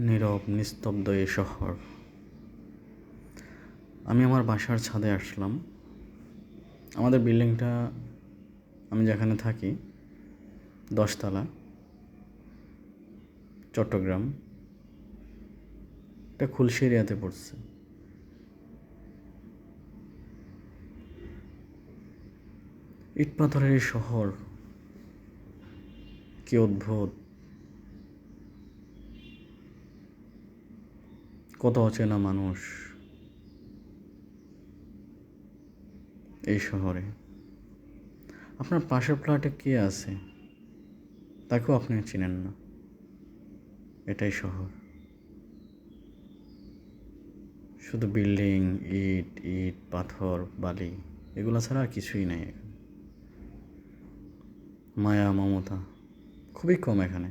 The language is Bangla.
নীরব, নিস্তব্ধ এ শহর। আমি আমার বাসার ছাদে আসলাম। আমাদের বিল্ডিংটা আমি যেখানে থাকি, দশতলা, চট্টগ্রাম। এটা খুলশি এরিয়াতে পড়ছে। ইট পাথরের শহর কি অদ্ভুত! কত অচেনা মানুষ এই শহরে। আপনার পাশের ফ্ল্যাটে কে আছে? তাকেও আপনি চিনেন না। এটাই শহর। শুধু বিল্ডিং, ইট ইট, পাথর, বালি, এগুলো ছাড়া আর কিছুই নেই মায়া, মমতা, খুবই কম এখানে।